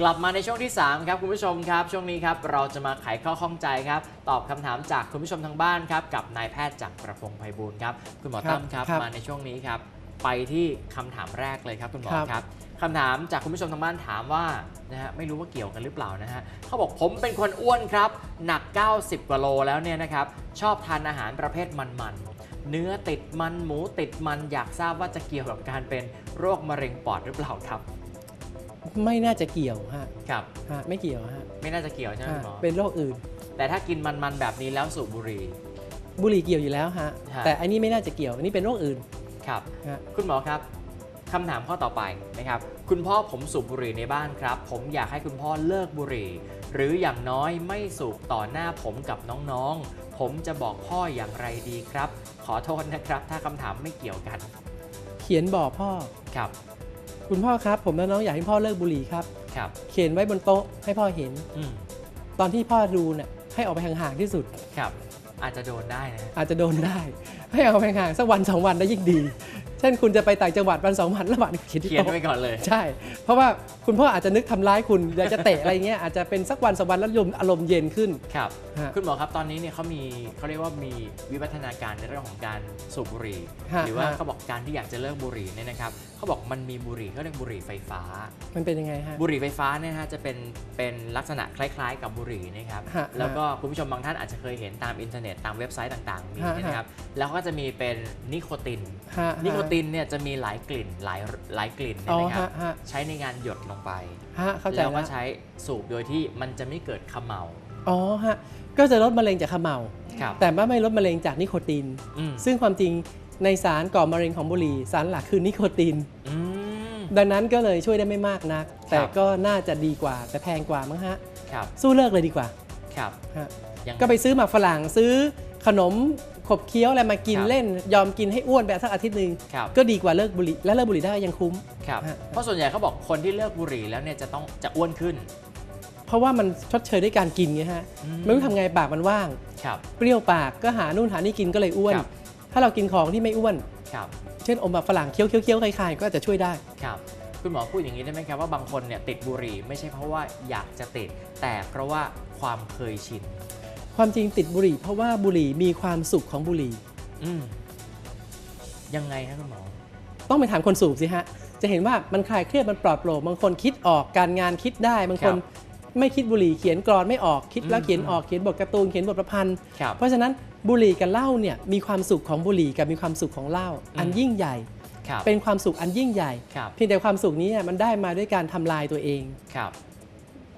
กลับมาในช่วงที่ 3 ครับคุณผู้ชมครับ ช่วงนี้ครับเราจะมาไขข้อข้องใจครับ ตอบคำถามจากคุณผู้ชมทางบ้านครับ กับนายแพทย์จากประพงศ์ไพบูลย์ครับ คุณหมอครับตั้มครับครับ มาในช่วงนี้ครับ ไปที่คำถามแรกเลยครับคุณหมอครับครับคำถามจากคุณผู้ชมทางบ้านถามว่านะฮะไม่รู้ว่าเกี่ยวกันหรือเปล่านะฮะเขาบอกผมเป็นคนอ้วนครับ หนัก 90 กว่าโลแล้วเนี่ยนะครับชอบทานอาหารประเภทมันๆเนื้อติดมันหมูติดมันอยากทราบว่าจะเกี่ยวกับการเป็นโรคมะเร็งปอดหรือเปล่าครับ ไม่น่าจะเกี่ยวฮะครับฮะไม่เกี่ยวฮะไม่น่าจะเกี่ยวใช่ไหมฮะคุณหมอเป็นโรคอื่น แต่ถ้ากินมันๆแบบนี้แล้วสูบบุหรี่บุหรี่เกี่ยวอยู่แล้วฮะฮะแต่อันนี้ไม่น่าจะเกี่ยวอันนี้เป็นโรคอื่นครับฮะคุณหมอครับคำถามข้อต่อไปนะครับ คุณพ่อผมสูบบุหรี่ในบ้านครับ ผมอยากให้คุณพ่อเลิกบุหรี่ หรืออย่างน้อยไม่สูบต่อหน้าผมกับน้องๆ ผมจะบอกพ่ออย่างไรดีครับ ขอโทษนะครับ ถ้าคำถามไม่เกี่ยวกัน เขียนบอกพ่อครับ คุณพ่อครับ ผมและน้องอยากให้พ่อเลิกบุหรี่ครับ ครับ เขียนไว้บนโต๊ะให้พ่อเห็น อืมตอนที่พ่อดูเนี่ยให้ออกไปห่างๆที่สุด ครับ อาจจะโดนได้นะอาจจะโดนได้ ให้ออกไปห่างๆสักวันสองวันได้ยิ่งดีเช่นคุณจะไปต่างจังหวัดวันสองวันระหว่างเขียนที่เขียนโต๊ะไว้ก่อนเลย ใช่ เพราะว่าคุณพ่ออาจจะนึกทำร้ายคุณอยากจะเตะอะไรเงี้ยอาจจะเป็นสักวันสองวันแล้วยมอารมณ์เย็นขึ้น ครับ ฮะคุณหมอครับตอนนี้เนี่ยเขามีเขาเรียกว่ามีวิวัฒนาการในเรื่องของการสูบบุหรี่ ฮะหรือว่าฮะ เขาบอกการที่อยากจะเลิกบุหรี่เนี่ยนะครับเขาบอกมันมีบุหรี่เขาเรียกบุหรี่ไฟฟ้า มันเป็นยังไงฮะ บุหรี่ไฟฟ้าเนี่ยนะฮะจะเป็นเป็นลักษณะคล้าย ๆ กับบุหรี่นะครับฮะแล้วก็คุณผู้ชมบางท่านอาจจะเคยเห็นตามอินเทอร์เน็ตตามเว็บไซต์ต่างๆมีฮะเนยนะครับแล้วก็จะมีเป็นนิโคตินฮะนิโคตินเนี่ยจะมีหลายกลิ่นหลายหลายกลิ่นเนอ๋ยอนะครับฮะฮะ ใช้ในงานหยดลงไป ฮะเข้าใจแล้วก็แล้วใช้สูบโดยที่มันจะไม่เกิดเขมเหลาอ๋อฮะก็จะลดมะเร็งจากเขมเหลาครับแต่ว่าไม่ลดมะเร็งจากนิโคติน อืมซึ่งความจริงในสารก่อมะเร็งของบุหรี่สารหลักคือนิโคติน อืม ดังนั้นก็เลยช่วยได้ไม่มากนัก แต่ครับ ก็น่าจะดีกว่า แต่แพงกว่ามั้งฮะ ครับสู้เลิกเลยดีกว่าครับฮะยังก็ไปซื้อหมากฝรั่งซื้อขนม ขบเคี้ยวอะไรมากินครับเล่น ยอมกินให้อ้วนไปสักอาทิตย์หนึ่งครับก็ดีกว่าเลิกบุหรี่และเลิกบุหรี่ได้ยังคุ้มครับฮะเพราะส่วนใหญ่เขาบอกคนที่เลิกบุหรี่แล้วเนี่ยจะต้องจะอ้วนขึ้น เพราะว่ามันชดเชยด้วยการกินไงฮะอืมไม่รู้ทำไงปากมันว่างครับเปรี้ยวปากก็หานู่นหานี่กินก็เลยอ้วนครับถ้าเรากินของที่ไม่อ้วนครับเช่นอมแบบฝรั่งเคี้ยวเคี้ยวเคี้ยวคลายๆก็อาจจะช่วยได้ครับคุณหมอพูดอย่างนี้ได้ไหมครับว่าบางคนเนี่ยติดบุหรี่ไม่ใช่เพราะว่าอยากจะติด แต่เพราะว่าความเคยชิน ความจริงติดบุหรี่ เพราะว่าบุหรี่มีความสุขของบุหรี่ อืมยังไงครับคุณหมอ ต้องไปถามคนสูบสิฮะ จะเห็นว่ามันคลายเครียดมันปลอดโปร่งบางคนคิดออกการงานคิดได้บางคนครับไม่คิดบุหรี่เขียนกรอนไม่ออกคิดแล้วอืมเขียนออกเขียนบทการ์ตูนเขียนบทประพันธ์ครับเพราะฉะนั้นบุหรี่กับเหล้าเนี่ยมีความสุขของบุหรี่กับมีความสุขของเหล้าอืมอันยิ่งใหญ่ครับเป็นความสุขอันยิ่งใหญ่ครับเพียงแต่ความสุขนี้มันได้มาด้วยการทำลายตัวเองครับ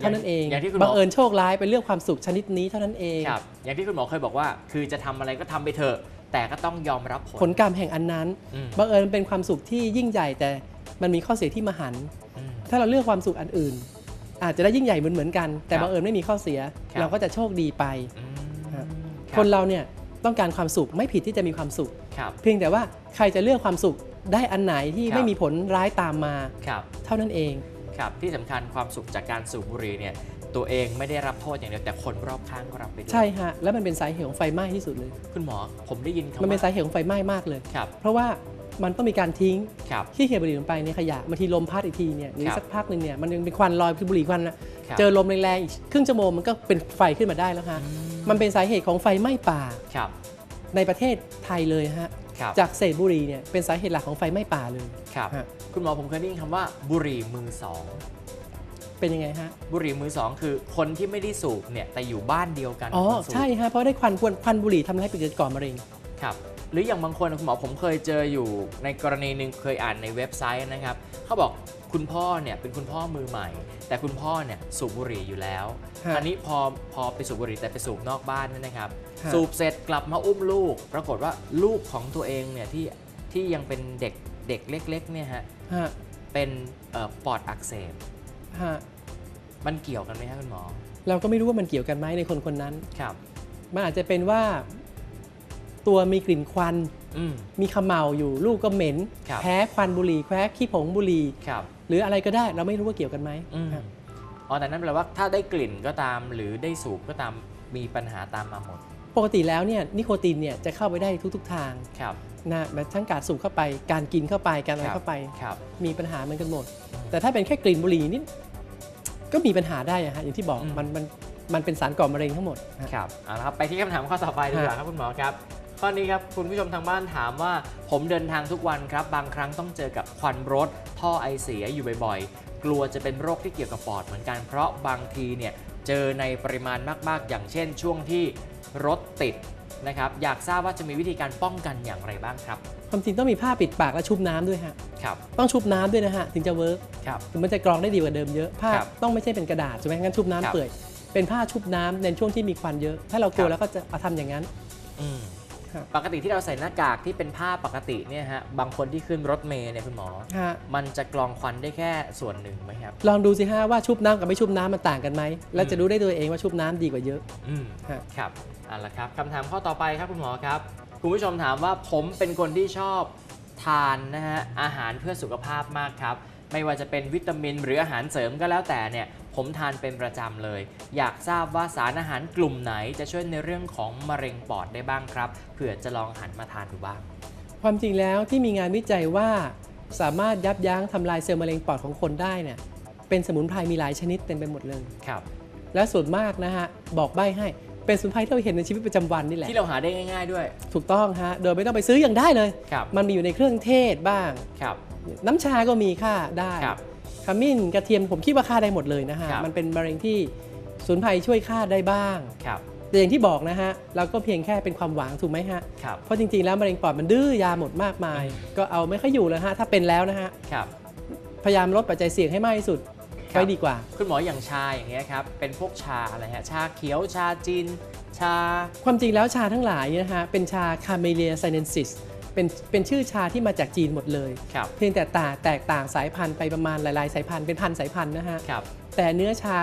เท่านั้นเองอย่างที่คุณหมบัองเอิญโชคร้ายไปเลือกความสุขชนิดนี้เท่านั้นเองครับอย่างที่คุณหมอเคยบอกว่า คือจะทำอะไรก็ทำไปเถอะ แต่ก็ต้องยอมรับผลผลกรรมแห่งอันนั้นอืมบังเอิญมันเป็นความสุขที่ยิ่งใหญ่แต่มันมีข้อเสียที่มหันต์อืมถ้าเราเลือกความสุขอันอื่น อาจจะได้ยิ่งใหญ่เหมือนเหมือนๆกัน แต่ครับบังเอิญไม่มีข้อเสียครับเราก็จะโชคดีไปอืมครับรับคนเราเนี่ยต้องการความสุขไม่ผิดที่จะมีความสุขครับเพียงแต่ว่าใครจะเลือกความสุขได้อันไหนที่ครับไม่มีผลร้ายตามมาครับเท่านั้นเอง ครับที่สำคัญความสุขจากการสูบบุหรี่เนี่ยตัวเองไม่ได้รับโทษอย่างเดียวแต่คนรอบข้างก็รับไปด้วยใช่ฮะแล้วมันเป็นสาเหตุของไฟไหม้ที่สุดเลย คุณหมอผมได้ยินคำมันเป็นว่าสาเหตุของไฟไหม้มากเลยครับเพราะว่ามันต้องมีการทิ้งครับที่เขียบุหรี่ลงไปในขยะบางทีลมพัดอีกทีเนี่ยหรือครับสักพักหนึ่งเนี่ยมันยังเป็นควันลอยคือบุหรี่ควันนะครับเจอลมแรงๆอีกครึ่งชั่วโมงมันก็เป็นไฟขึ้นมาได้แล้วฮะอืมันเป็นสาเหตุของไฟไหม้ป่าครับ ในประเทศไทยเลยฮะครับจากเศษบุหรี่เนี่ยเป็นสาเหตุหลักของไฟไหม้ป่าเลยครับฮะคุณหมอผมเคยได้ยินคำว่าบุหรี่มือสองเป็นยังไงฮะบุหรี่มือสองคือคนที่ไม่ได้สูบเนี่ยแต่อยู่บ้านเดียวกันอ๋อกับคนสูบใช่ฮะเพราะได้ควันควันควันบุหรี่ทำให้เกิดก่อมะเร็งครับหรืออย่างบางคนคุณหมอผมเคยเจออยู่ในกรณีหนึ่งเคยอ่านในเว็บไซต์นะครับ เขาบอก คุณพ่อเนี่ยเป็นคุณพ่อมือใหม่ แต่คุณพ่อเนี่ยสูบบุหรี่อยู่แล้วฮะอันนี้พอพอไปสูบบุหรี่แต่ไปสูบนอกบ้านเนี่ยนะครับ ฮะ สูบเสร็จกลับมาอุ้มลูก ปรากฏว่าลูกของตัวเองเนี่ยที่ที่ยังเป็นเด็กเด็กเล็กๆเนี่ยฮะฮะเป็นเอ่อปอดอักเสบฮะมันเกี่ยวกันไหมครับคุณหมอเราก็ไม่รู้ว่ามันเกี่ยวกันไหมในคนคนนั้น ครับ มันอาจจะเป็นว่าตัวมีกลิ่นควันอื มมีเขมเหลาอยู่ลูกก็เหม็นครับแพ้ควันบุหรี่แพ้ขี้ผงบุหรี่ครับหรืออะไรก็ได้เราไม่รู้ว่าเกี่ยวกันไหมอืมฮะอ๋อแต่นั่นแปลว่าถ้าได้กลิ่นก็ตาม หรือได้สูบก็ตามมีปัญหาตามมาหมด ปกติแล้วเนี่ยนิโคตินเนี่ยจะเข้าไปได้ทุก ๆ ทางครับนะแบบทั้งการสูบเข้าไปการกินเข้าไปการอะไรครับเข้าไปครับมีปัญหาเหมือนกันหมด แต่ถ้าเป็นแค่กลิ่นบุหรี่นิดก็มีปัญหาได้อะฮะอย่างที่บอกอืมมันมันมันเป็นสารก่อมะเร็งทั้งหมดฮะครับเอาละครับไปที่คำถามข้อต่อไปดีกว่าครับคุณหมอครับ ข้อนี้ครับคุณผู้ชมทางบ้านถามว่า ผมเดินทางทุกวันครับ บางครั้งต้องเจอกับควันรถ ท่อไอเสียอยู่บ่อยๆ กลัวจะเป็นโรคที่เกี่ยวกับปอดเหมือนกัน เพราะบางทีเนี่ยเจอในปริมาณมากๆ อย่างเช่น ช่วงที่รถติดนะครับอยากทราบว่าจะมีวิธีการป้องกันอย่างไรบ้างครับ ความจริงต้องมีผ้าปิดปากและชุบน้ำด้วยฮะครับต้องชุบน้ำด้วยนะฮะถึงจะเวิร์กครับถึงมันจะกรองได้ดีกว่าเดิมเยอะผ้าครับต้องไม่ใช่เป็นกระดาษใช่ไหมงั้นชุบน้ำครับเปื่อยเป็นผ้าชุบน้ำในช่วงที่มีควันเยอะ ถ้าเรากลัควรับแล้วก็จะเอาทำอย่างนั้นอืม ครับปกติที่เราใส่หน้ากากที่เป็นผ้าปกติเนี่ยฮะบางคนที่ขึ้นรถเมล์เนี่ยคุณหมอ ฮะ มันจะกรองควันได้แค่ส่วนหนึ่งไหมครับ ลองดูสิฮะว่าชุบน้ำกับไม่ชุบน้ำมันต่างกันไหมแล้วจะรู้ได้ตัวเองว่าชุบน้ำดีกว่าเยอะ อืมฮะ ครับเอาละครับคำถามข้อต่อไปครับคุณหมอครับ คุณผู้ชมถามว่าผมเป็นคนที่ชอบทานนะฮะอาหารเพื่อสุขภาพมากครับ ไม่ว่าจะเป็นวิตามินหรืออาหารเสริมก็แล้วแต่เนี่ย ผมทานเป็นประจำเลย อยากทราบว่าสารอาหารกลุ่มไหนจะช่วยในเรื่องของมะเร็งปอดได้บ้างครับเผื่อจะลองหันมาทานดูบ้าง ความจริงแล้วที่มีงานวิจัยว่าสามารถยับยั้งทำลายเซลล์มะเร็งปอดของคนได้เนี่ยเป็นสมุนไพรมีหลายชนิดเต็มไปหมดเลยครับ และส่วนมากนะฮะบอกใบ้ให้เป็นสมุนไพรที่เราเห็นในชีวิตประจำวันนี่แหละที่เราหาได้ง่าย ๆด้วย ถูกต้องฮะโดยไม่ต้องไปซื้ออย่างได้เลยครับมันมีอยู่ในเครื่องเทศบ้างครับน้ำชาก็มีค่าได้ครับ ขมิ้นกระเทียมผมคิดว่าค่าได้หมดเลยนะฮะครับมันเป็นมะเร็งที่สมุนไพรช่วยค่าได้บ้างครับแต่อย่างที่บอกนะฮะ เราก็เพียงแค่เป็นความหวังถูกไหมฮะครับเพราะจริงๆแล้วมะเร็งปอดมันดื้อยาหมดมากมาย ก็เอาไม่ค่อยอยู่แล้วฮะ ถ้าเป็นแล้วนะฮะครับพยายามลดปัจจัยเสี่ยงให้มากที่สุดครับไว้ดีกว่า คุณหมออย่างชาอย่างเงี้ยครับ เป็นพวกชาอะไรฮะ ชาเขียวชาจีนชา ความจริงแล้วชาทั้งหลายเนี่ยนะฮะ เป็นชาคาเมเลียไซเนนซิส เป็นเป็นชื่อชาที่มาจากจีนหมดเลย ครับ เพียงแต่ต่างแตกต่างสายพันธุ์ไปประมาณหลายๆ สายพันธุ์เป็นพันสายพันธุ์นะฮะ ครับ แต่เนื้อชา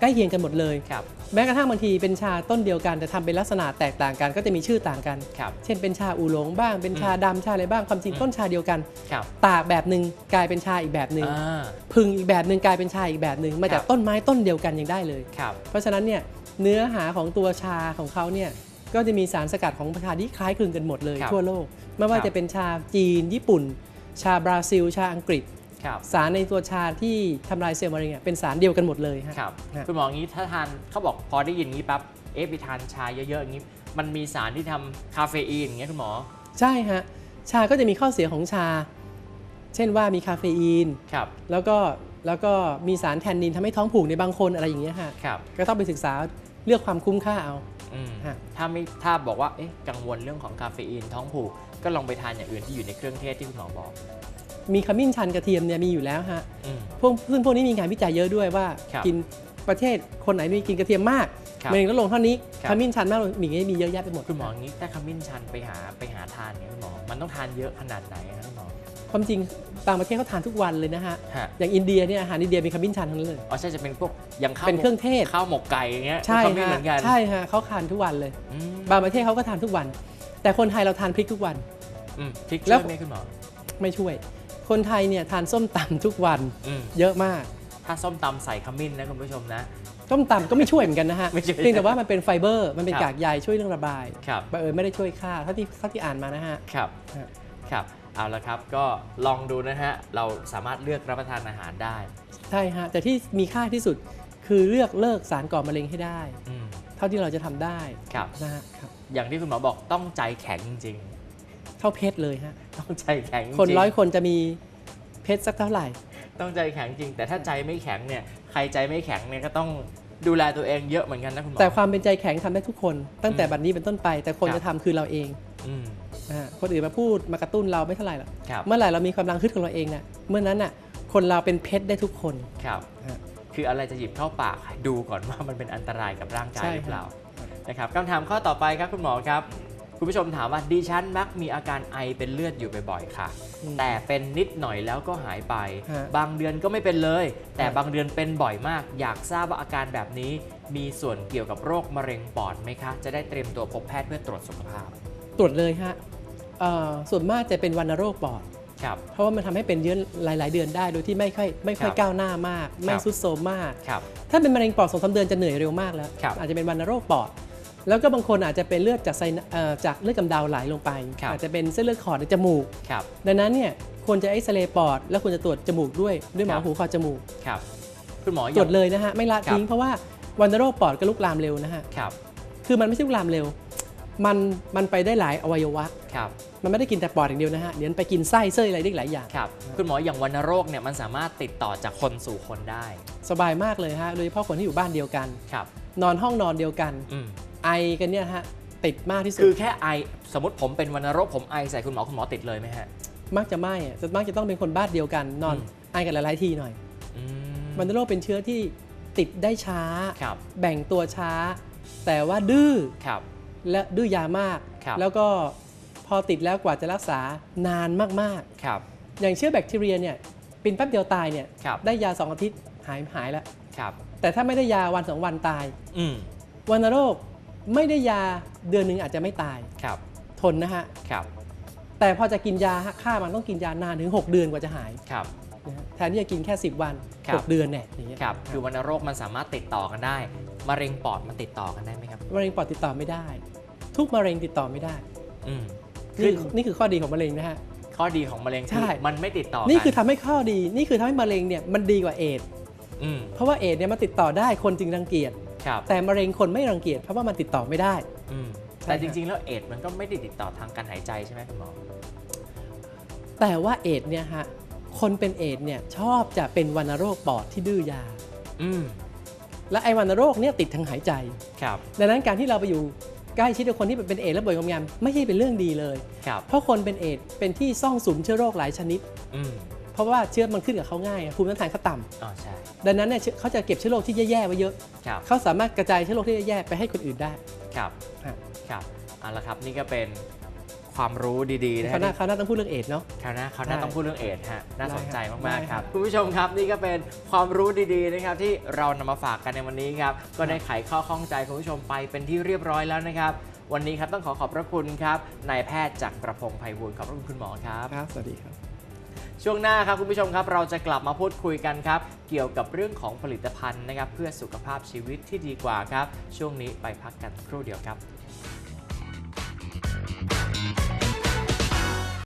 ใกล้เคียงกันหมดเลย ครับ แม้กระทั่งบางทีเป็นชาต้นเดียวกัน แต่ทำเป็นลักษณะแตกต่างกันก็จะมีชื่อต่างกัน ครับ เช่นเป็นชาอูหลงบ้างเป็นชาดำชาอะไรบ้างความจริงอืมต้นชาเดียวกัน ครับตากแบบหนึ่งกลายเป็นชาอีกแบบหนึ่งอ่า พึ่งอีกแบบหนึ่งกลายเป็นชาอีกแบบหนึ่งมาจากครับ ต้นไม้ต้นเดียวกันยังได้เลย ครับ เพราะฉะนั้นเนี่ยเนื้อหาของตัวชาของเขาเนี่ย ก็จะมีสารสกัดของชาที่คล้ายคลึงกันหมดเลยครับทั่วโลก ไม่ว่าครับจะเป็นชาจีน ญี่ปุ่น ชาบราซิล ชาอังกฤษครับสารในตัวชาที่ทำลายเซลล์มะเร็งอะเป็นสารเดียวกันหมดเลยฮะครับฮะคุณหมออย่างนี้ถ้าทานเขาบอกพอได้ยินงี้ปั๊บเอ๊ะไปทานชาเยอะๆอย่างนี้ มันมีสารที่ทำคาเฟอีนอย่างเงี้ยคุณหมอ ใช่ฮะชาก็จะมีข้อเสียของชา เช่นว่ามีคาเฟอีนครับแล้วก็แล้วก็มีสารแทนนินทำให้ท้องผูกในบางคนอะไรอย่างเงี้ยฮะครับก็ต้องไปศึกษา เลือกความคุ้มค่าเอาอืมฮะถ้าไม่ถ้าบอกว่าเอ๊ะกังวลเรื่องของคาเฟอีนท้องผูกก็ลองไปทานอย่างอื่นที่อยู่ในเครื่องเทศที่คุณหมอบอก มีขมิ้นชันกระเทียมเนี่ยมีอยู่แล้วฮะอืมพวกซึ่งพวกนี้มีงานวิจัยเยอะด้วยว่าครับกินประเทศคนไหนมีกินกระเทียมมากครับมะเร็งลดลงเท่านี้ครับขมิ้นชันมากมีมีเยอะแยะไปหมดคุณหมออย่างนี้ถ้าขมิ้นชันไปหาไปหาทานเนี่ยคุณหมอมันต้องทานเยอะขนาดไหนครับคุณหมอ ความจริงบางประเทศเขาทานทุกวันเลยนะฮะ ฮะ อย่างอินเดียเนี่ยอาหารอินเดียมีขมิ้นชันทั้งนั้นเลย อ๋อใช่จะเป็นพวกอย่างข้าวเป็นเครื่องเทศ ข้าวหมกไก่อย่างเงี้ยใช่ขมิ้นฮะเหมือนกันใช่ฮะเขาทานทุกวันเลย อืมบางประเทศเขาก็ทานทุกวัน แต่คนไทยเราทานพริกทุกวัน อืมพริกแล้ช่ววยไหมคุณหมอไม่ช่วย คนไทยเนี่ยทานส้มตำทุกวันอืมเยอะมาก ถ้าส้มตำใส่ขมิ้นนะคุณผู้ชมนะ ส้มตำก็ไม่ช่วยเหมือนกันนะฮะ ไม่ช่วยเพียงแต่ว่ามันเป็นไฟเบอร์ มันเป็นครับ กากใยช่วยเรื่องระบายครับ บังเอิญไม่ได้ช่วยฆ่าเท่าที่เท่าที่อ่านมานะฮะ ครับ ฮะ ครับ เอาละครับ ก็ลองดูนะฮะ เราสามารถเลือกรับประทานอาหารได้ใช่ฮะแต่ที่มีค่าที่สุดคือเลือกเลิกสารก่อมะเร็งให้ได้ อืมเท่าที่เราจะทำได้ครับ นะฮะครับอย่างที่คุณหมอบอกต้องใจแข็งจริงเท่าเพชรเลยฮะๆ ต้องใจแข็งจริงคนร้อยคนจะมีเพชรสักเท่าไหร่ ต้องใจแข็งจริง แต่ถ้าใจไม่แข็งเนี่ย ใครใจไม่แข็งเนี่ยก็ต้องดูแลตัวเองเยอะเหมือนกันนะคุณหมอ แต่ความเป็นใจแข็งทำได้ทุกคน ตั้งแต่อืมบัดนี้เป็นต้นไป แต่คนครับ จะทำคือเราเอง อืมนะฮะ คนอื่นมาพูดมากระตุ้นเราไม่เท่าไหร่หรอกครับเมื่อไหร่เรามีกำลังฮึดของเราเองน่ะเมื่อนั้นน่ะคนเราเป็นเพชรได้ทุกคนครับฮะคืออะไรจะหยิบเข้าปากดูก่อนว่ามันเป็นอันตรายกับร่างกายใช่หรือเปล่าครับนะครับคำถามข้อต่อไปครับคุณหมอครับ คุณผู้ชมถามว่าดิฉันมักมีอาการไอเป็นเลือดอยู่บ่อยๆค่ะอืมแต่เป็นนิดหน่อยแล้วก็หายไปฮะบางเดือนก็ไม่เป็นเลย แต่ฮะบางเดือนเป็นบ่อยมาก อยากทราบว่าอาการแบบนี้ มีส่วนเกี่ยวกับโรคมะเร็งปอดไหมคะ จะได้เตรียมตัวพบแพทย์เพื่อตรวจสุขภาพ ตรวจเลยฮะเอ่อ ส่วนมากจะเป็นวัณโรคปอดครับเพราะว่ามันทำให้เป็นเยอะหลาย ๆ เดือนได้ โดยที่ไม่ค่อยไม่ค่อยครับก้าวหน้ามาก ไม่ครับสุดโทรมมากครับถ้าเป็นมะเร็งปอดสองสามเดือนจะเหนื่อยเร็วมากแล้วครับอาจจะเป็นวัณโรคปอด แล้วก็บางคนอาจจะเป็นเลือดจากไซนเอ่อจากเลือดกำเดาไหลลงไปครับอาจจะเป็นเส้นเลือดขอดในจมูกครับดังนั้นเนี่ยควรจะเอ็กซเรย์ปอด แล้วควรจะตรวจจมูกด้วยด้วยหมอครับหูคอจมูกครับคุณหมอตรอย่าวจงเลยนะฮะไม่ละครับทิ้งเพราะว่าวัณโรคปอดก็ลุกลามเร็วนะฮะครับคือมันไม่ใช่ลุกลามเร็ว มันมันไปได้หลายอวัยวะ ครับ มันไม่ได้กินแต่ปอดอย่างเดียวนะฮะเดี๋ยวมันไปกินไส้เส้ยอะไรได้อีกหลายอย่าง ครับ คุณหมออย่างวัณโรคเนี่ยมันสามารถติดต่อจากคนสู่คนได้ สบายมากเลยฮะโดยเฉพาะคนที่อยู่บ้านเดียวกัน ครับ นอนห้องนอนเดียวกัน อืมไอกันเนี่ยฮะติดมากที่สุคือดแค่ไอ สมมติผมเป็นวัณโรคผมไอใส่คุณหมอคุณหมอติดเลยไหมฮะ มักจะไม่อะจะมักจะต้องเป็นคนบ้านเดียวกัน นอนอืม ไอกันหลายๆทีหน่อยอืมวัณโรคเป็นเชื้อที่ติดได้ช้า ครับ แบ่งตัวช้า แต่ว่าดื้อ ครับ และดื้อยามาก ครับแล้วก็พอติดแล้วกว่าจะรักษานานมากครับๆ อย่างเชื้อแบคทีเรียเนี่ยเป็นแป๊บเดียวตายเนี่ยครับได้ยา 2 อาทิตย์หายหายแล้ว ครับ แต่ถ้าไม่ได้ยาวันสองวันตายอืมวัณโรคไม่ได้ยาเดือนหนึ่งอาจจะไม่ตายครับทนนะฮะ ครับแต่พอจะกินยาฆ่ามันต้องกินยานานถึง 6 เดือนกว่าจะหายครับ นะฮะแทนที่จะกินแค่ 10 วัน ครับ 6 เดือนเนี่ยอย่างเงี้ยครับคือวัณโรคมันสามารถติดต่อกันได้มะเร็งปอดมันติดต่อกันได้ไหมครับ มะเร็งปอดติดต่อไม่ได้ ทุกมะเร็งติดต่อไม่ได้อืมนี่คือนี่คือข้อดีของมะเร็งนะฮะข้อดีของมะเร็งใช่คือมันไม่ติดต่อกันี่คือทำให้ข้อดีนี่คือทำให้มะเร็งเนี่ยมันดีกว่าเอดส์อืมเพราะว่าเอดส์เนี่ยมันติดต่อได้คนจึงรังเกียจครับแต่มะเร็งคนไม่รังเกียจเพราะว่ามันติดต่อไม่ได้อืมใช่แต่ครับจริง ๆ แล้วเอดส์มันก็ไม่ได้ติดต่อทางการหายใจใช่ไหมคุณหมอแต่ว่าเอดส์เนี่ยฮะคนเป็นเอดส์เนี่ยชอบจะเป็นวัณโรคปอดที่ดื้อยาอืมและไอ้วัณโรคเนี่ยติดทางหายใจครับดังนั้นการที่เราไปอยู่ ใกล้ชิดกับคนที่เป็นเอดส์และป่วยงอมแงมไม่ใช่เป็นเรื่องดีเลย ครับเพราะคนเป็นเอดส์เป็นที่ซ่องสุมเชื้อโรคหลายชนิด อืมเพราะว่าเชื้อมันขึ้นกับเขาง่ายภูมิต้านทานเขาต่อ๋อใช่ำดังนั้นเนี่ยเชื้อเขาจะเก็บเชื้อโรคที่แย่ๆไว้เยอะ ครับเขาสามารถกระจายเชื้อโรคที่แย่ๆไปให้คนอื่นได้ ครับ ฮะ ครับเอาละครับนี่ก็เป็น ความรู้ดีๆนะเขาฮะวหน้าเขาวหน้าต้องพูดเรื่องเอดส์เนาะคราวหน้าคราวหน้าได้ต้องพูดเรื่องเอดส์ฮะน่าสนใจได้มากได้ๆคครัรับบคุณผู้ชมครับนี่ก็เป็นความรู้ดีๆนะครับที่เรานำมาฝากกันในวันนี้ครับก็ได้ไขข้อข้องใจคุณผู้ชมไปเป็นที่เรียบร้อยแล้วนะครับวันนี้ครับต้องขอขอบพระคุณครับนายแพทย์จากประพงศ์ไพบูลย์ขอบพระคุณคุณหมอครับครับ สวัสดีครับ ช่วงหน้าครับคุณผู้ชมครับ เราจะกลับมาพูดคุยกันครับ เกี่ยวกับเรื่องของผลิตภัณฑ์นะครับ เพื่อสุขภาพชีวิตที่ดีกว่าครับ ช่วงนี้ไปพักกันครู่เดียวครับ